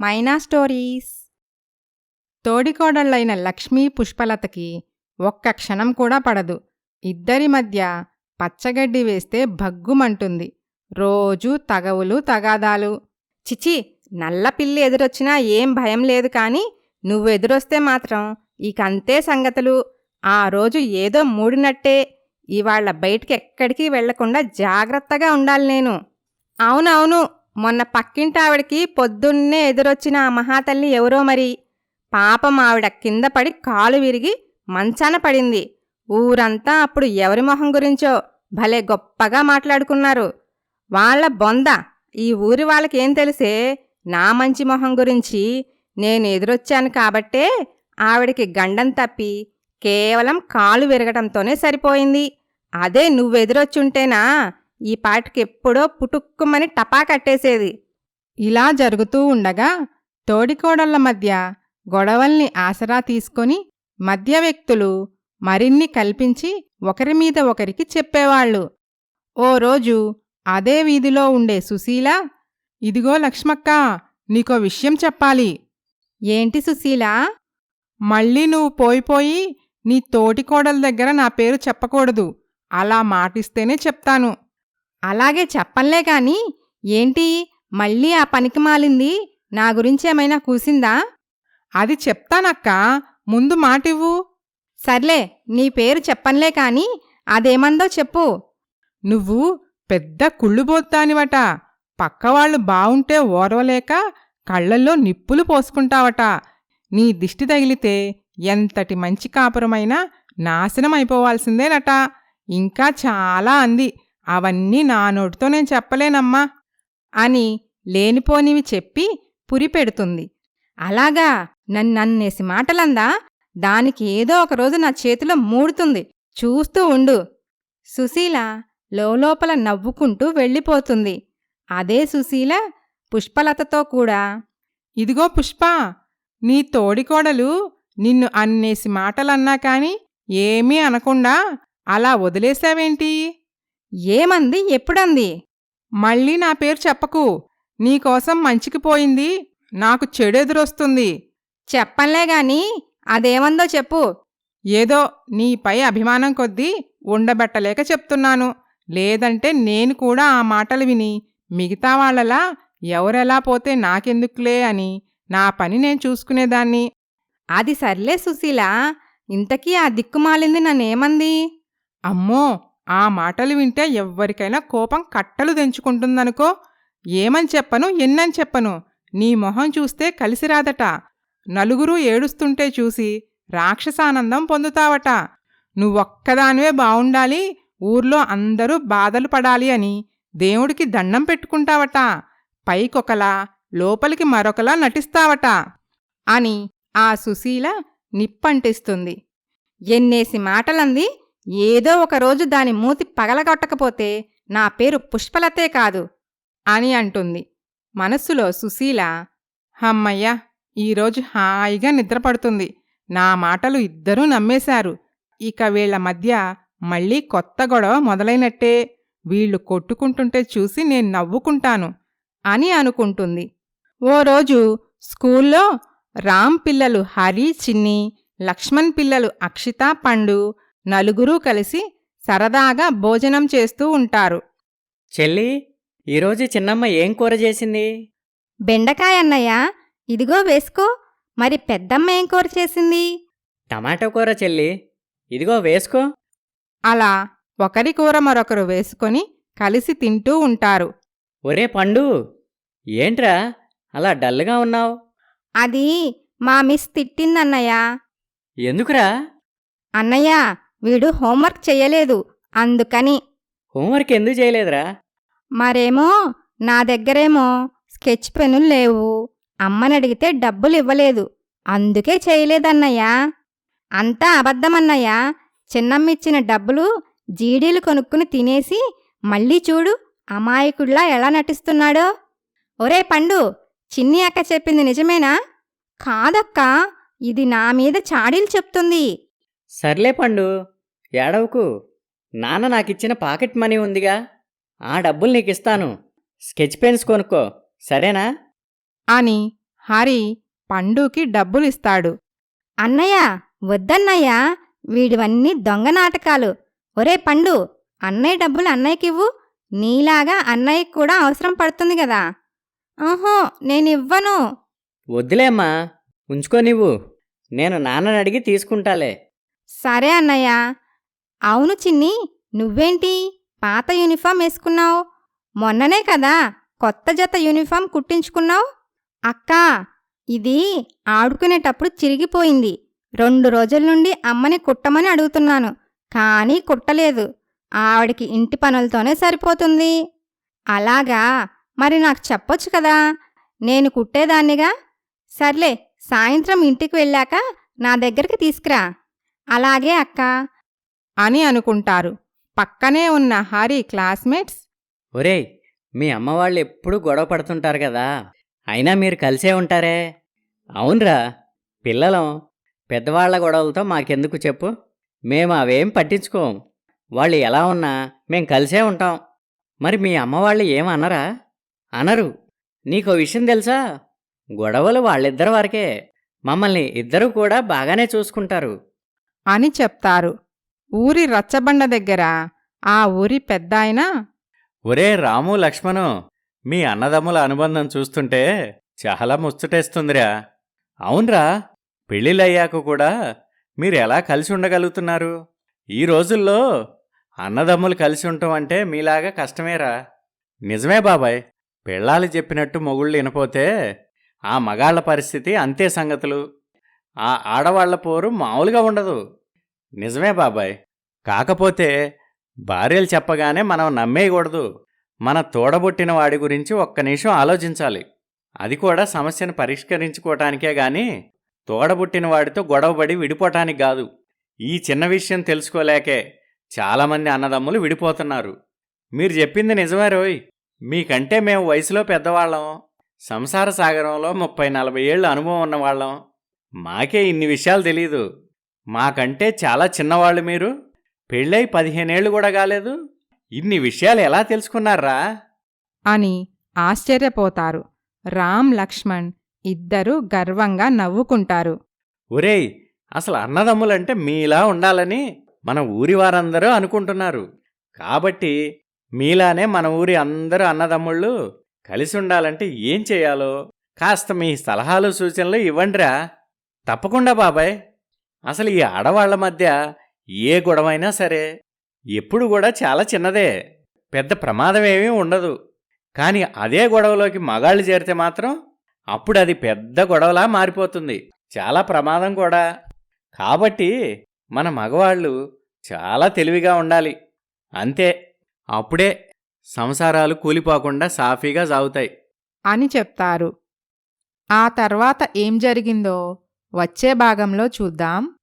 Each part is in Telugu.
మైనా స్టోరీస్. తోడికోడళ్ళైన లక్ష్మీ పుష్పలతకి ఒక్క క్షణం కూడా పడదు. ఇద్దరి మధ్య పచ్చగడ్డి వేస్తే భగ్గుమంటుంది. రోజూ తగవులు తగాదాలు. చిచి నల్ల పిల్లి ఎదురొచ్చినా ఏం భయం లేదు కాని నువ్వెదురొస్తే మాత్రం ఇకంతే సంగతులు. ఆ రోజు ఏదో మూడినట్టే. ఇవాళ బయటికి ఎక్కడికి వెళ్ళకుండా జాగ్రత్తగా ఉండాలి నేను. అవునవును. మొన్న పక్కింటావిడకి పొద్దున్నే ఎదురొచ్చిన ఆ మహాతల్లి ఎవరో మరి? పాపం ఆవిడ కింద పడి కాలు విరిగి మంచాన పడింది. ఊరంతా అప్పుడు ఎవరి మొహం గురించో భలే గొప్పగా మాట్లాడుకున్నారు. వాళ్ళ బొంద ఈ ఊరి వాళ్ళకేం తెలిసే? నా మంచి మొహం గురించి నేను ఎదురొచ్చాను కాబట్టే ఆవిడకి గండం తప్పి కేవలం కాలు విరగటంతోనే సరిపోయింది. అదే నువ్వెదురొచ్చుంటేనా ఈ పాటికి ఎప్పుడో పుటుక్కుమని టపా కట్టేసేది. ఇలా జరుగుతూ ఉండగా తోడికోడళ్ళ మధ్య గొడవల్ని ఆసరా తీసుకొని మధ్య వ్యక్తులు మరిన్ని కల్పించి ఒకరి మీద ఒకరికి చెప్పేవాళ్ళు. ఓ రోజు అదే వీధిలో ఉండే సుశీల ఇదిగో లక్ష్మక్క నీకో విషయం చెప్పాలి. ఏంటి సుశీల? మళ్ళీ నువ్వు పోయిపోయి నీ తోటికోడల దగ్గర నా పేరు చెప్పకూడదు. అలా మాటిస్తేనే చెప్తాను. అలాగే చెప్పంలే కాని ఏంటి మళ్ళీ ఆ పనికి మాలింది? నా గురించేమైనా కూసిందా? అది చెప్తానక్క. ముందు మాటివ్వు. సర్లే నీ పేరు చెప్పంలే కాని అదేమందో చెప్పు. నువ్వు పెద్ద కుళ్ళుబోత్తానివట పక్కవాళ్ళు బావుంటే ఓర్వలేక కళ్ళల్లో నిప్పులు పోసుకుంటావట. నీ దిష్టి తగిలితే ఎంతటి మంచి కాపురమైనా నాశనం అయిపోవాల్సిందేనట ఇంకా చాలా అంది. అవన్నీ నా నోటితో నేను చెప్పలేనమ్మా అని లేనిపోనివి చెప్పి పురిపెడుతుంది అలాగా నన్నన్నేసి మాటలందా? దానికి ఏదో ఒకరోజు నా చేతిలో మూడుతుంది. చూస్తూ ఉండు. సుశీల లోలోపల నవ్వుకుంటూ వెళ్ళిపోతుంది. అదే సుశీల పుష్పలతతో కూడా. ఇదిగో పుష్ప నీ తోడికోడలు నిన్ను అన్నేసి మాటలన్నా కాని ఏమీ అనకుండా అలా వదిలేశావేంటి ఏమంది? ఎప్పుడంది? మళ్ళీ నా పేరు చెప్పకు. నీకోసం మంచికి పోయింది. నాకు చెడెదురొస్తుంది చెప్పంలే గాని అదేమందో చెప్పు. ఏదో నీపై అభిమానం కొద్దీ ఉండబెట్టలేక చెప్తున్నాను. లేదంటే నేను కూడా ఆ మాటలు విని మిగతా వాళ్ళలా ఎవరెలా పోతే నాకెందుకులే అని నా పని నేను చూసుకునేదాన్ని. అది సర్లే సుశీల. ఇంతకీ ఆ దిక్కుమాలింది నన్నేమంది? అమ్మో! ఆ మాటలు వింటే ఎవ్వరికైనా కోపం కట్టలు తెంచుకుంటుందనుకో ఏమని చెప్పను ఎన్నని చెప్పను నీ మొహం చూస్తే కలిసిరాదట నలుగురు ఏడుస్తుంటే చూసి రాక్షసానందం పొందుతావట. నువ్వొక్కదానివే బావుండాలి ఊర్లో అందరూ బాధలు పడాలి అని దేవుడికి దండం పెట్టుకుంటావట. పైకొకలా లోపలికి మరొకలా నటిస్తావట అని ఆ సుశీల నిప్పంటిస్తుంది. ఎన్నేసి మాటలంది ఏదో ఒకరోజు దాని మూతి పగలగొట్టకపోతే నా పేరు పుష్పలతే కాదు అని అంటుంది. మనస్సులో సుశీల హమ్మయ్యా ఈరోజు హాయిగా నిద్రపడుతుంది. నా మాటలు ఇద్దరూ నమ్మేశారు. ఇక వీళ్ళ మధ్య మళ్ళీ కొత్త గొడవ మొదలైనట్టే. వీళ్ళు కొట్టుకుంటుంటే చూసి నేను నవ్వుకుంటాను అని అనుకుంటుంది. ఓ రోజు స్కూల్లో రామ్ పిల్లలు హరి చిన్ని లక్ష్మణ్ పిల్లలు అక్షిత పండు నలుగురూ కలిసి సరదాగా భోజనం చేస్తూ ఉంటారు. చెల్లి ఈరోజు చిన్నమ్మ ఏం కూర చేసింది? బెండకాయ అన్నయ్య ఇదిగో వేసుకో. మరి పెద్దమ్మ ఏం కూర చేసింది? టమాటో కూర చెల్లి ఇదిగో వేసుకో. అలా ఒకరి కూర మరొకరు వేసుకొని కలిసి తింటూ ఉంటారు. ఒరే పండు ఏంట్రా అలా డల్గా ఉన్నావు? అది మా మిస్ తిట్టిందన్నయ్య. ఎందుకురా? అన్నయ్య వీడు హోంవర్క్ చెయ్యలేదు అందుకని. హోంవర్క్ ఎందుకు చేయలేదురా? మరేమో నా దగ్గరేమో స్కెచ్ పెన్నులు లేవు. అమ్మని అడిగితే డబ్బులు ఇవ్వలేదు. అందుకే చేయలేదన్నయ్యా. అంతా అబద్ధమన్నయ్యా. చిన్నమ్మిచ్చిన డబ్బులు జీడీలు కొనుక్కుని తినేసి మళ్ళీ చూడు అమాయకుడిలా ఎలా నటిస్తున్నాడో. ఒరే పండు చిన్ని అక్క చెప్పింది నిజమేనా? కాదక్కా ఇది నా మీద చాడీలు చెప్తుంది. సర్లే పండు ఏడవకు. నాన్న నాకిచ్చిన పాకెట్ మనీ ఉందిగా. ఆ డబ్బులు నీకు ఇస్తాను స్కెచ్ పెన్స్ కొనుక్కో. సరేనా? అని హరి పండుకి డబ్బులిస్తాడు. అన్నయ్య వద్దన్నయ్య వీడివన్నీ దొంగ నాటకాలు. ఒరే పండు అన్నయ్య డబ్బులు అన్నయ్యకివ్వు. నీలాగా అన్నయ్యకి కూడా అవసరం పడుతుంది కదా. ఓహో నేనివ్వను. వద్దులేమ్మా ఉంచుకో నీవు నేను నాన్నని అడిగి తీసుకుంటాలే. సరే అన్నయ్య. అవును చిన్ని నువ్వేంటి? పాత యూనిఫామ్ వేసుకున్నావు మొన్ననే కదా కొత్త జత యూనిఫామ్ కుట్టించుకున్నావు? అక్కా ఇది ఆడుకునేటప్పుడు చిరిగిపోయింది. రెండు రోజుల నుండి అమ్మని కుట్టమని అడుగుతున్నాను కానీ కుట్టలేదు. ఆవిడికి ఇంటి పనులతోనే సరిపోతుంది. అలాగా మరి నాకు చెప్పొచ్చు కదా నేను కుట్టేదాన్నిగా? సర్లే సాయంత్రం ఇంటికి వెళ్ళాక నా దగ్గరికి తీసుకురా. అలాగే అక్కా. అని అనుకుంటారు. పక్కనే ఉన్న హరి క్లాస్మేట్స్ ఒరేయ్ మీ అమ్మ వాళ్ళు ఎప్పుడూ గొడవ పడుతుంటారు కదా. అయినా మీరు కలిసే ఉంటారే? అవునరా పిల్లలం పెద్దవాళ్ళ గొడవలతో మాకెందుకు చెప్పు? మేము అవేం పట్టించుకోం. వాళ్ళు ఎలా ఉన్నా మేం కలిసే ఉంటాం. మరి మీ అమ్మ వాళ్ళు ఏం అనరా? అనరు. నీకో విషయం తెలుసా? గొడవలు వాళ్ళిద్దరి వరకే. మమ్మల్ని ఇద్దరూ కూడా బాగానే చూసుకుంటారు. అని చెప్తారు. ఊరి రచ్చబండ దగ్గర ఆ ఊరి పెద్దాయన ఒరే రాము లక్ష్మణు మీ అన్నదమ్ముల అనుబంధం చూస్తుంటే చాలా ముచ్చటేస్తుందిరా. అవునరా పెళ్ళిళ్ళయ్యాక కూడా మీరు ఎలా కలిసి ఉండగలుగుతున్నారు ఈ రోజుల్లో అన్నదమ్ములు కలిసి ఉండటం అంటే మీలాగా కష్టమేరా. నిజమే బాబాయ్ పెళ్ళాలి చెప్పినట్టు మొగుళ్ళు వినపోతే ఆ మగాళ్ళ పరిస్థితి అంతే సంగతులు. ఆ ఆడవాళ్ళ పోరు మామూలుగా ఉండదు. నిజమే బాబాయ్. కాకపోతే భార్యలు చెప్పగానే మనం నమ్మేయకూడదు. మన తోడబుట్టిన వాడి గురించి ఒక్క నిమిషం ఆలోచించాలి. అది కూడా సమస్యను పరిష్కరించుకోవటానికే గాని తోడబుట్టిన వాడితో గొడవపడి విడిపోవటానికి కాదు. ఈ చిన్న విషయం తెలుసుకోలేకే చాలామంది అన్నదమ్ములు విడిపోతున్నారు. మీరు చెప్పింది నిజమే రోయ్. మీకంటే మేము వయసులో పెద్దవాళ్ళం. సంసార సాగరంలో ముప్పై నలభై ఏళ్ళు అనుభవం ఉన్నవాళ్ళం. మాకే ఇన్ని విషయాలు తెలీదు. మాకంటే చాలా చిన్నవాళ్ళు మీరు. పెళ్ళై పదిహేనేళ్ళు కూడా కాలేదు. ఇన్ని విషయాలు ఎలా తెలుసుకున్నారా? అని ఆశ్చర్యపోతారు. రామ్ లక్ష్మణ్ ఇద్దరూ గర్వంగా నవ్వుకుంటారు. ఒరేయ్ అసలు అన్నదమ్ములంటే మీలా ఉండాలని మన ఊరి వారందరూ అనుకుంటున్నారు. కాబట్టి మీలానే మన ఊరి అందరూ అన్నదమ్ముళ్ళు కలిసి ఉండాలంటే ఏం చేయాలో? కాస్త మీ సలహాలు సూచనలు ఇవ్వండిరా. తప్పకుండా బాబాయ్. అసలు ఈ ఆడవాళ్ళ మధ్య ఏ గొడవైనా సరే ఎప్పుడు కూడా చాలా చిన్నదే. పెద్ద ప్రమాదం ఏమీ ఉండదు. కానీ అదే గొడవలోకి మగాళ్ళు చేరితే మాత్రం అప్పుడు అది పెద్ద గొడవలా మారిపోతుంది. చాలా ప్రమాదం కూడా. కాబట్టి మన మగవాళ్ళు చాలా తెలివిగా ఉండాలి. అంతే. అప్పుడే సంసారాలు కూలిపోకుండా సాఫీగా సాగుతాయి. అని చెప్తారు. ఆ తర్వాత ఏం జరిగిందో వచ్చే భాగంలో చూద్దాం.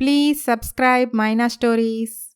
Please subscribe Maina stories